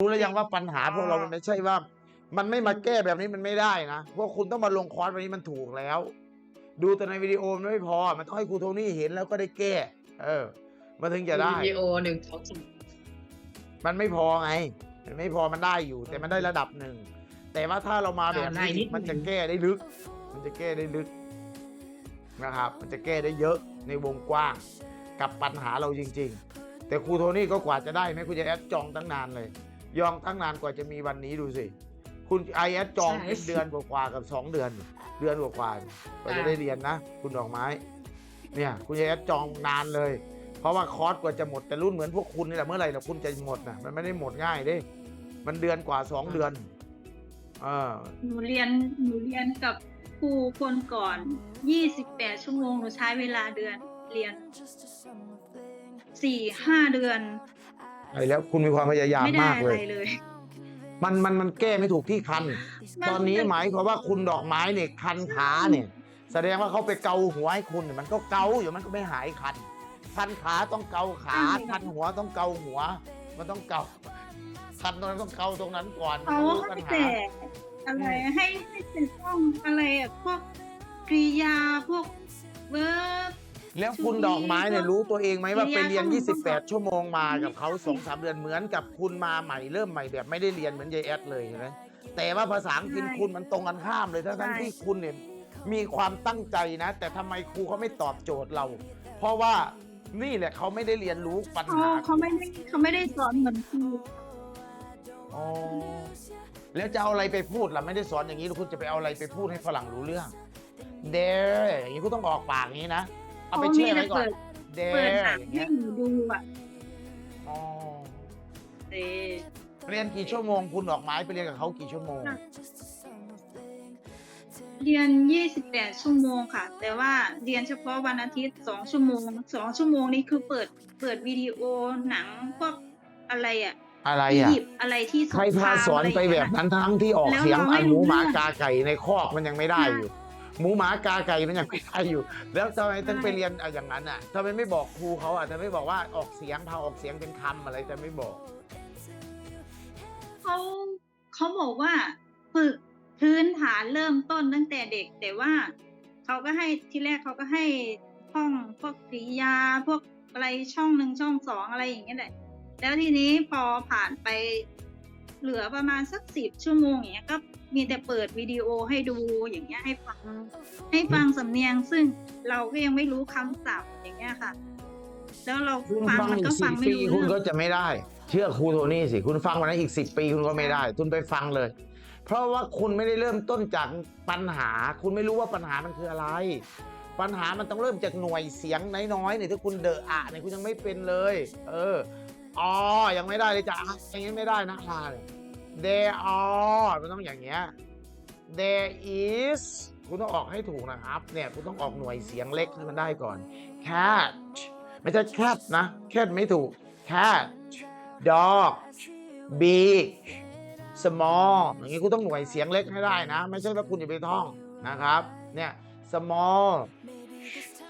รู้แล้วยังว่าปัญหาพวกเรามันไม่ใช่ว่า มันไม่มาแก้แบบนี้มันไม่ได้นะพวกคุณต้องมาลงคอร์สวันนี้มันถูกแล้ว ดูแต่ในวิดีโอมันไม่พอ มันต้องให้ครูโทนี่เห็นแล้วก็ได้แก้ เออ มันถึงจะได้วิดีโอหนึ่งสองสามมันไม่พอไง มันไม่พอมันได้อยู่ แต่มันได้ระดับหนึ่ง แต่ว่าถ้าเรามาแบบนี้มันจะแก้ได้ลึก มันจะแก้ได้ลึกนะครับ มันจะแก้ได้เยอะในวงกว้างกับปัญหาเราจริง ๆ แต่ครูโทนี่ก็กว่าจะได้ไหมคุณจะแอดจองตั้งนานเลย ยองตั้งนานกว่าจะมีวันนี้ดูสิ คุณไอแอดจองเป็นเดือนกว่าๆกับสองเดือน เดือนกว่าๆกว่าจะได้เรียนนะ คุณดอกไม้ เนี่ย คุณแอดจองนานเลย เพราะว่าคอร์สกว่าจะหมดแต่รุ่นเหมือนพวกคุณนี่แหละเมื่อไหร่ล่ะคุณจะหมดนะมันไม่ได้หมดง่ายเด้ มันเดือนกว่าสองเดือน เออ หนูเรียนหนูเรียนกับครูคนก่อน 28 ชั่วโมงหนูใช้เวลาเดือนเรียนสี่ห้าเดือน ไอ้แล้วคุณมีความพยายามไม่ได้มากอะเลไรย เลย มันมันมันแก้ไม่ถูกที่คันตอนนี้หมายความว่าคุณดอกไม้เนี่ยคันขาเนี่ย แสดงว่าเขาไปเกาหัวให้คุณเนี่ยมันก็เกาอยู่มันก็ไม่หายคัน คันขาต้องเกาขาใช่ คันหัวต้องเกาหัว มันต้องเกาคันตรงนั้นต้องเกาตรงนั้นก่อนเขารู้ปัญให้หา แต่อะไรให้ให้แต่ต้องอะไรอะพวกกริยาพวกเวิร์บ แล้วคุณดอกไม้เนี่ยรู้ตัวเองไหมว่าไปเรียนเรียน 28 ชั่วโมงมากับเขาสองสามเดือนเหมือนกับคุณมาใหม่เริ่มใหม่แบบไม่ได้เรียนเหมือนยายแอดเลยเห็นไหมแต่ว่าภาษาอังกฤษคุณมันตรงกันข้ามเลยทั้งๆที่คุณเนี่ยมีความตั้งใจนะ แต่ทำไมครูเขาไม่ตอบโจทย์เรา เพราะว่านี่แหละเขาไม่ได้เรียนรู้ปัญเขาหาเขาไม่ได้เขาไม่ได้สอนเหมือนครูอ๋อแล้วจะเอาอะไรไปพูดล่ะไม่ได้สอนอย่างนี้แล้วคุณจะไปเอาอะไรไปพูดให้ฝรั่งรู้เรื่องเดอย่างนี้คุณต้องออกปากอย่างนี้นะ เอาไปเขาเชื่มีอแต่ไว้ก่อนเปิดเดเปิดหนังอย่างให้เงี้ยหนูดูอะอ๋อเอ๊ะเรียนกี่ชั่วโมงคุณดอกไม้ไปเรียนกับเขากี่ชั่วโมง เรียน 28 ชั่วโมงค่ะ แต่ว่าเรียนเฉพาะวันอาทิตย์ 2 ชั่วโมง 2 ชั่วโมงนี้คือเปิดเปิดวิดีโอหนังพวกอะไรอะอะไรอีอะ ยิปต์อะไรที่สงใครพาสอนไปแบบนั้นทั้งที่ออกแล้วเสียงเราอัไม่นหมูรู้หมาเรื่องกาไก่ในคอกมันยังไม่ได้อยู่ หมูหมากาไก่มันยังไม่ได้อยู่ แล้วทำไมต้องไปเรียนอะอย่างนั้นอะทำไมไม่บอกครูเขาอะทำไมไม่บอกว่าออกเสียงพาออกเสียงเป็นคำอะไรแต่ไม่บอก เขาเขาบอกว่าฝึกพื้นฐานเริ่มต้นตั้งแต่เด็ก แต่ว่าเขาก็ให้ที่แรกเขาก็ให้ท่องพวกกริยาพวกอะไรช่องหนึ่งช่องสองอะไรอย่างเงี้ยแหละแล้วทีนี้พอผ่านไป เหลือประมาณสักสิบชั่วโมงอย่างเงี้ยก็มีแต่เปิดวิดีโอให้ดูอย่างเงี้ยให้ฟังให้ฟังสำเนียงซึ่งเราก็ยังไม่รู้คำศัพท์อย่างเงี้ยค่ะ แล้วเราคุณฟังฟังมันอีก็กฟัสิงบไม่ปีรู้คุณเรื่องก็จะไม่ได้ เชื่อครูโทนี่สิ คุณฟังวันนั้นอีกสิบปีคุณก็ไม่ได้ คุณไปฟังเลย เพราะว่าคุณไม่ได้เริ่มต้นจากปัญหา คุณไม่รู้ว่าปัญหามันคืออะไร ปัญหามันต้องเริ่มจากหน่วยเสียงน้อยๆเนี่ยถ้าคุณเดอะอะเนี่ยคุณยังไม่เป็นเลย เออ อ๋อยังไม่ได้เลยจ้ะอย่างนี้ไม่ได้นะค่ะ there are มันต้องอย่างเงี้ย there is คุณต้องออกให้ถูกนะครับ เนี่ยคุณต้องออกหน่วยเสียงเล็กให้มันได้ก่อน cat ไม่ใช่ cat นะ cat ไม่ถูก cat dog big small อย่างนี้คุณต้องหน่วยเสียงเล็กให้ได้นะ ไม่ใช่ว่าคุณจะไปท่องนะครับ เนี่ย small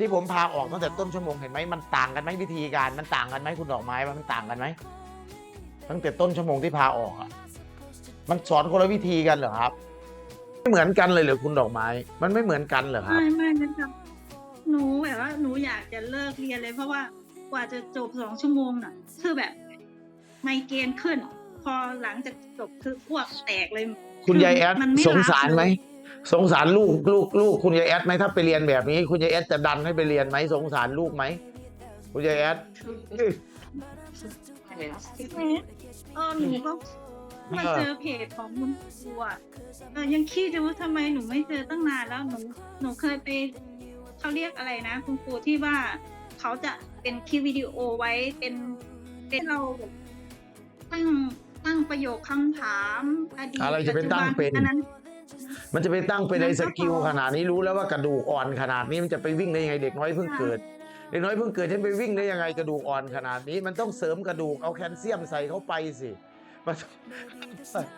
ที่ผมพาออกตั้งแต่ต้นชั่วโมงเห็นไหมมันต่างกันไหมวิธีการมันต่างกันไหมคุณดอกไม้มันต่างกันไหมตั้งแต่ต้นชั่วโมงที่พาออกอะมันสอนคนละวิธีกันเหรอครับ ไม่เหมือนกันเลยเหรอคุณดอกไม้ มันไม่เหมือนกันเหรอครับ ไม่ไม่นะครับหนูแบบว่าหนูอยากจะเลิกเรียนเลย เพราะว่ากว่าจะจบสองชั่วโมงน่ะ คือแบบไมเกรนขึ้น พอหลังจากจบคืออ้วกแตกเลยคุณยายแอดมันไม่สงสารไหมรับเลย สงสารลูกลูกลูกคุณยายแอดไหมถ้าไปเรียนแบบนี้ คุณยายแอดจะดันให้ไปเรียนไหมสงสารลูกไหมคุณยายแอดเออหนูก็มาเจอเพจของคุณครูอะเออยังคิดอยู่ว่าทำไมหนูไม่เจอตั้งนานแล้วหนูหนูเคยไปเขาเรียกอะไรนะ คุณครูที่ว่าเขาจะเป็นคลิปวิดีโอไว้เป็นเป็นเราแบบตั้งตั้งประโยคคำถามอดีตอะไรจะไปตั้งเป็นปัจจุบัอันนั้น มันจะไปตั้งไปในมันก็สกิลพอขนาดนี้รู้แล้วว่ากระดูกอ่อนขนาดนี้มันจะไปวิ่งได้ยังไงเด็กน้อยเพิ่งเกิดเด็กน้อยเพิ่งเกิดฉันไปวิ่งได้ยังไงกระดูกอ่อนขนาดนี้ มันต้องเสริมกระดูกเอาแคลเซียมใส่เข้าไปสิมัน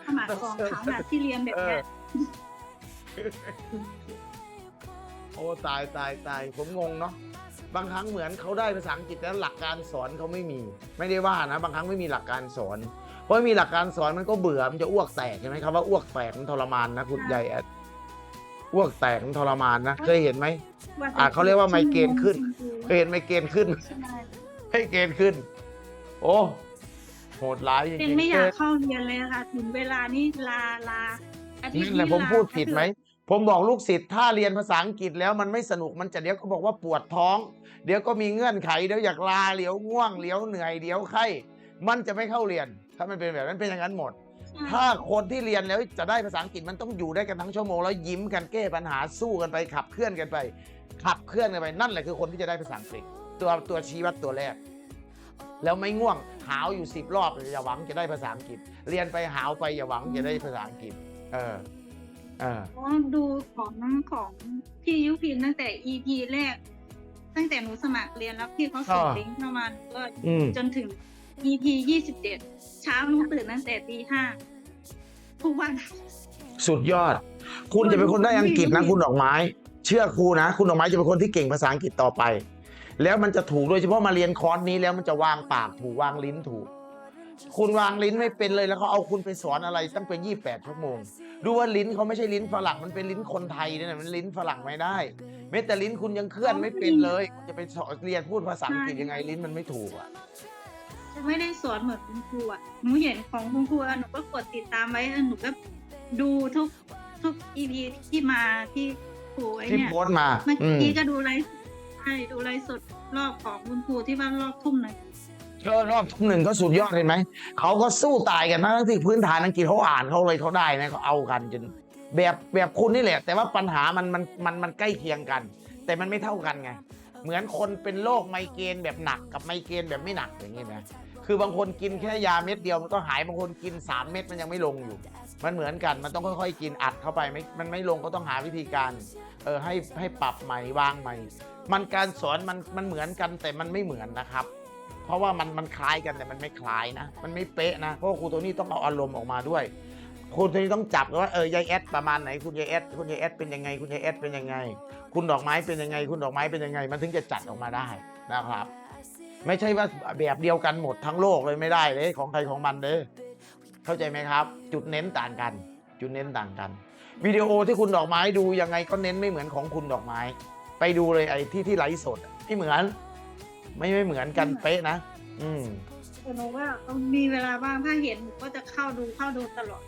ขนาดกองขาวน่ะที่เรียนแบบเอเนี้อยโอ้ตายตายตายผมงงเนาะบางครั้งเหมือนเขาได้ภาษาอังกฤษแต่หลักการสอนเขาไม่มี ไม่ได้ว่านะ บางครั้งไม่มีหลักการสอน เพราะไม่มีหลักการสอนมันก็เบื่อมันจะอ้วกแตกใช่ไหมครับว่าอ้วกแตกมันทรมานนะคุณยายแอดอ้วกแตกมันทรมานนะเคยเห็นไหมว่าอะเขาเรียกว่าไมเกรนขึ้นเคยเห็นไหมเกณฑ์ขึ้นใช่ให้เกณฑ์ขึ้น โอ้โหดร้ายจริงเป็นๆไม่อยากเข้าเรียนเลยนะคะถึงเวลานี่ลาลาอาทิตนั่ย์นแหละนี้ผมลาพูดผิดไหมผมบอกลูกศิษย์ถ้าเรียนภาษาอังกฤษแล้วมันไม่สนุกมันจะเดี๋ยวก็บอกว่าปวดท้อง เดี๋ยวก็มีเงื่อนไขเดี๋ยวอยากลาเดี๋ยวง่วงเดี๋ยวเหนื่อยเดี๋ยวไข้ มันจะไม่เข้าเรียน ถ้ามันเป็นแบบนั้นเป็นอย่างนั้นหมดใช่ถ้าคนที่เรียนแล้วจะได้ภาษาอังกฤษมันต้องอยู่ได้กันทั้งชั่วโมงแล้วยิ้มกันแก้ปัญหาสู้กันไปขับเคลื่อนกันไป ขับเคลื่อนกันไปนั่นแหละคือคนที่จะได้ภาษาอังกฤษ ตัวตัวชี้วัดตัวแรก แล้วไม่ง่วงหาวอยู่สิบรอบอย่าหวังจะได้ภาษาอังกฤษ เรียนไปหาวไปอย่าหวังจะได้ภาษาอังกฤษ เออเออเพราะว่าดูของของพี่ยุพินตั้งแต่ EP แรกตั้งแต่หนูสมัครเรียนแล้วพี่เขาส่งอ่าลิงก์เข้ามาหนูก็อืมจนถึง EP ยี่สิบเจ็ดเช้าหนูตื่นตั้งแต่ตีห้าทุกวัน สุดยอด คุณจะเป็นคนได้อังกฤษนะคุณดอกไม้ เชื่อครูนะ คุณดอกไม้จะเป็นคนที่เก่งภาษาอังกฤษต่อไป แล้วมันจะถูกโดยเฉพาะมาเรียนคอร์สนี้แล้วมันจะวางปากถูกวางลิ้นถูก คุณวางลิ้นไม่เป็นเลยแล้วเขาเอาคุณไปสอนอะไรตั้งเป็นยี่แปดชั่วโมง ดูว่าลิ้นเขาไม่ใช่ลิ้นฝรั่งมันเป็นลิ้นคนไทยเนี่ยนะมันลิ้นฝรั่งไม่ได้แม้แต่ลิ้นคุณยังเคลื่อนไม่เป็นเลย จะไปสอนเรียนพูดภาษาอังกฤษยังไงลิ้นมันไม่ถูกอะ จะไม่ได้สอนเหมือนคุณครูอะหนูเห็นของคุณครูอะหนูก็กดติดตามไว้แล้วหนูก็ดูทุกทุก EP ที่มาที่ครูไอ้ที่เนี่ยโพสต์มาเมื่ออืมกี้ก็ดูไลฟ์ใช่ดูไลฟ์สดรอบของคุณครูที่ว่ารอบทุ่มหนึ่งเออรอบทุ่มหนึ่งก็สุดยอดเห็นไหม เขาก็สู้ตายกันนะทั้งที่พื้นฐานอังกฤษเขาอ่านเขาเลยเขาได้นะเขาเอากันจนแบบแบบคุณนี่แหละ แต่ว่าปัญหามันมันมันมันใกล้เคียงกัน แต่มันไม่เท่ากันไง เหมือนคนเป็นโรคไมเกรนแบบหนักกับไมเกรนแบบไม่หนักอย่างนี้นะ คือบางคนกินแค่ยาเม็ดเดียวมันก็หายบางคนกิน 3 เม็ดมันยังไม่ลงอยู่ มันเหมือนกันมันต้องค่อยๆ กินอัดเข้าไปไม่มันไม่ลงก็ต้องหาวิธีการเออให้ให้ปรับใหม่วางใหม่ มันการสอนมันมันเหมือนกันแต่มันไม่เหมือนนะครับเพราะว่ามันมันคล้ายกันแต่มันไม่คล้ายนะ มันไม่เป๊ะนะ เพราะครูโทนี่ต้องเอาอารมณ์ออกมาด้วย ครูโทนี่ต้องจับว่าเออยายแอดประมาณไหนคุณยายแอดคุณยายแอดเป็นยังไง คุณยายแอดเป็นยังไง คุณดอกไม้เป็นยังไง คุณดอกไม้เป็นยังไง มันถึงจะจัดออกมาได้นะครับ ไม่ใช่ว่าแบบเดียวกันหมดทั้งโลกเลยไม่ได้เลยของใครของมันเลยเข้าใจไหมครับ จุดเน้นต่างกัน จุดเน้นต่างกันวิดีโอที่คุณดอกไม้ดูยังไงก็เน้นไม่เหมือนของคุณดอกไม้ ไปดูเลยไอ้ที่ที่ไลฟ์สดอะไม่เหมือน ไม่ไม่เหมือนกันเป๊ะนะ อืมแต่หนูว่าต้องมีเวลาบ้างถ้าเห็นหนูก็จะเข้าดูเข้าดูตลอด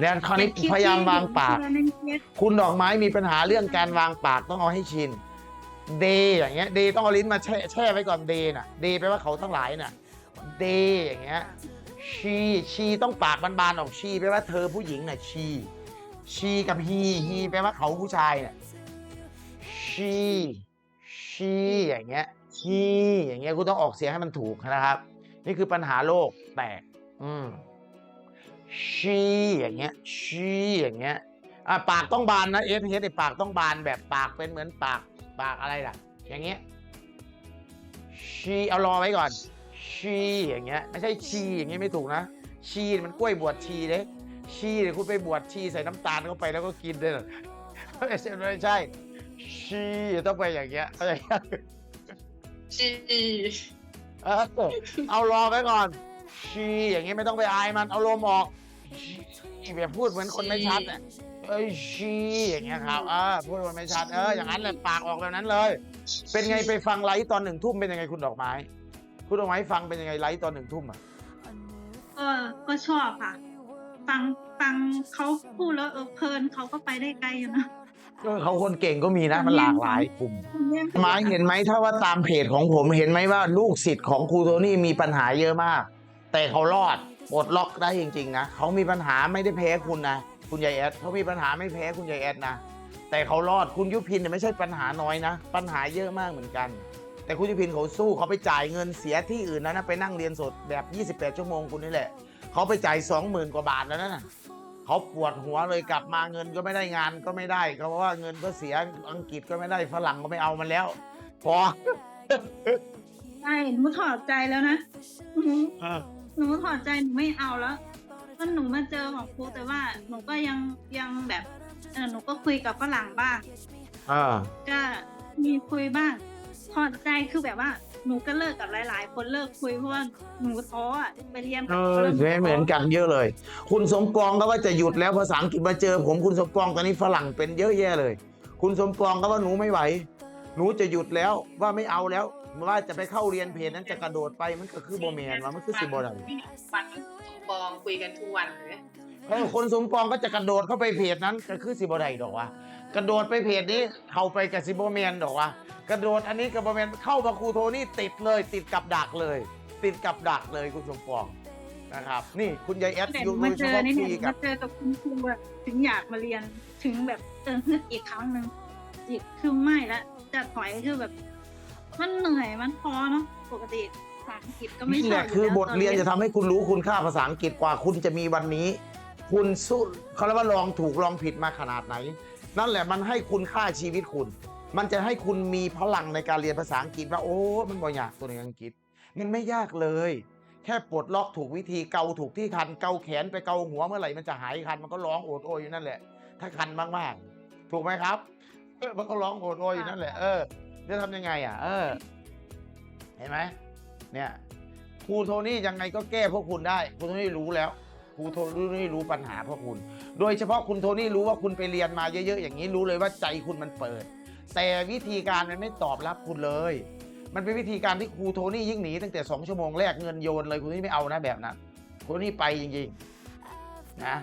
แล้วก็แล้วคราวนี้เก็บลิปพยายามวางปากที่เห็นที่ในเฟซคุณดอกไม้มีปัญหาเรื่องการวางปากต้องเอาให้ชินเดอย่างเงี้ยเดต้องเอาลิ้นมาแช่แช่ไว้ก่อนเดน่ะเดแปลว่าเขาทั้งหลายน่ะเดอย่างเงี้ยชีชีต้องปากบานๆออกชีแปลว่าเธอผู้หญิงน่ะชี ชีกับฮีฮีแปลว่าเขาผู้ชายน่ะชีชีอย่างเงี้ยชีอย่างเงี้ยคุณต้องออกเสียงให้มันถูกนะครับ นี่คือปัญหาโลกแตกอืม ชีอย่างเงี้ยชีอย่างเงี้ยอะปากต้องบานนะเอฟเฮดปากต้องบานแบบปากเป็นเหมือนปากปากอะไรล่ะ อย่างเงี้ยชีเอารอไว้ก่อนชีอย่างเงี้ย ไม่ใช่ชีอย่างเงี้ยไม่ถูกนะชีมันกล้วยบวชชีเด้ชีเดี๋ยคุณไปบวชชีใส่น้ำตาลเข้าไปแล้วก็กินได้เหรอไม่ใช่ไม่ใช่ ชีต้องไปอย่างเงี้ยเข้าใจยังจีเออเอารอไว้ก่อน ชีอย่างเงี้ยไม่ต้องไปอายมันเอาลมออก แบบพูดเหมือนคนไม่ชัดอะเอ้ยชีอย่างเงี้ยครับเออพูดมันไม่ชัดเอออย่างนั้นแหละปากออกแบบนั้นเลย เป็นไงไปฟังไลฟ์ตอนหนึ่งทุ่มเป็นยังไงคุณดอกไม้คุณดอกไม้ฟังเป็นยังไงไลฟ์ตอนหนึ่งทุ่มอะก็ก็ชอบค่ะ ฟังฟังเขาพูดแล้วเออเพลินเขาก็ไปได้ไกลอยู่นะเออเขาคนเก่งก็มีนะมันหลากหลายกลุ่มไม้เห็นไหมถ้าว่าตามเพจของผมเห็นไหมว่าลูกศิษย์ของครูโทนี่มีปัญหาเยอะมาก แต่เขารอด ปลดล็อกได้จริง ๆ นะเขามีปัญหาไม่ได้แพ้คุณนะคุณยายแอดเขามีปัญหาไม่แพ้คุณยายแอดนะแต่เขารอดคุณยุพินเนี่ยไม่ใช่ปัญหาน้อยนะ ปัญหาเยอะมากเหมือนกัน แต่คุณยุพินเขาสู้เขาไปจ่ายเงินเสียที่อื่นนะนะไปนั่งเรียนสดแบบ 28 ชั่วโมงคุณนี่แหละเขาไปจ่าย 20,000 กว่าบาทแล้วนะเขาปวดหัวเลยกลับมาเงินก็ไม่ได้งานก็ไม่ได้ก็เพราะว่าเงินก็เสียอังกฤษก็ไม่ได้ฝรั่งก็ไม่เอามันแล้ว พอใช่หนูถอดใจแล้วนะ หนูหนูถอดใจหนูไม่เอาแล้วก็หนูมาเจอของครูแต่ว่าหนูก็ยังยังแบบเออหนูก็คุยกับฝรั่งบ้าง อ่า ก็มีคุยบ้างถอดใจคือแบบว่า หนูก็เลิกกับหลาย ๆ คนเลิกคุยเพราะว่าหนูท้ออะไปเรียนเอกับอริ่เหมือนกันเยอะเลย คุณสมปองก็ว่าจะหยุดแล้วภาษาอังกฤษมาเจอ ผมคุณสมปองตอนนี้ฝรั่งเป็นเยอะแยะเลย คุณสมปองก็ว่าหนูไม่ไหว หนูจะหยุดแล้วว่าไม่เอาแล้ว ว่าจะไปเข้าเรียนเพจนั้นจะกระโดดไปมันก็คือโบแมนว่ามันคือสิบโได้วันสมปองคุยกันทุกวันเลยเออคนสมปองก็จะกระโดดเข้าไปเพจนั้นก็คือสิบโได้ดอกว่ากระโดดไปเพจนี้เข้าไปกับสิบโบแมนดอกว่ากระโดดอันนี้กับโบแมนเข้ามาครูโทนี่ติดเลย ติดกับดักเลย ติดกับดักเลยคุณสมปองนะครับ นี่คุณยายแอดแต่ยูมาโดยเจเฉอพาะนี่คุยเนี่ยกัมาบเจอกับคุณครูอะถึงอยากมาเรียนถึงแบบเจอฮึดอีกครั้งหนึ่งอีกคือไม่ละจะถอยคือแบบ มันเหนื่อยมันท้อเนาะปกติภาษาอังกฤษก็ไม่นี่ชแหอบละยู่คือแล้วบทเรียนตจะทำให้คุณรู้คุณค่าภาษาอังกฤษกว่าคุณจะมีวันนี้ คุณสู้เขาเรียกว่าลองถูกลองผิดมาขนาดไหน นั่นแหละมันให้คุณค่าชีวิตคุณ มันจะให้คุณมีพลังในการเรียนภาษาอังกฤษว่าโอ้มันบ่ยากตัวในอังกฤษ มันไม่ยากเลย แค่ปลดล็อกถูกวิธีเกาถูกที่คันเกาแขนไปเกาหัวเมื่อไหร่มันจะหายคันมันก็ร้องโอดโอยอยู่นั่นแหละ ถ้าคันมากๆ ถูกไหมครับเออมันก็ร้องโอดโอยอยู่นั่นแหละเออ จะทำยังไงอะ เออ เห็นไหมเนี่ยครูโทนี่ยังไงก็แก้พวกคุณได้ครูโทนี่รู้แล้วครูโทนี่รู้ปัญหาพวกคุณ โดยเฉพาะคุณโทนี่รู้ว่าคุณไปเรียนมาเยอะ ๆ อย่างนี้รู้เลยว่าใจคุณมันเปิด แต่วิธีการมันไม่ตอบรับคุณเลย มันเป็นวิธีการที่ครูโทนี่ยิ่งหนีตั้งแต่สองชั่วโมงแรกเงินโยนเลยครูโทนี่ไม่เอานะแบบนั้นครูนี่ไปจริงๆนะ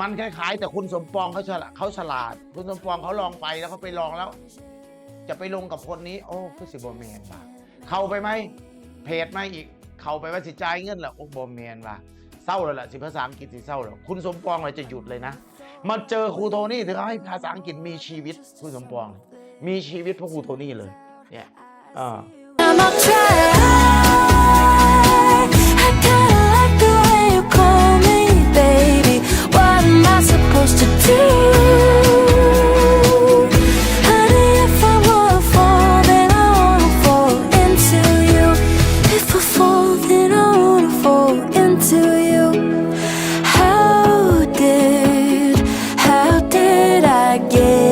มันคล้ายๆ แต่คุณสมปองเขาฉลาดเขาฉลาด คุณสมปองเขาลองไปแล้วเขาไปลองแล้ว จะไปลงกับคนนี้ โอ้คือสิบแมนว่ะเข้าไปไหมเพจไหมอีก เข้าไปว่าสิจ่ายเงินหรอโอ้บอแมนว่ะเศร้าเลยล่ะสิภาษาอังกฤษสิเศร้าแล้วคุณสมปองเลยจะหยุดเลยนะมาเจอครูโทนี่ถึงให้ภาษาอังกฤษมีชีวิตคุณสมปอง มีชีวิตเพราะครูโทนี่เลยเนี่ยอ่า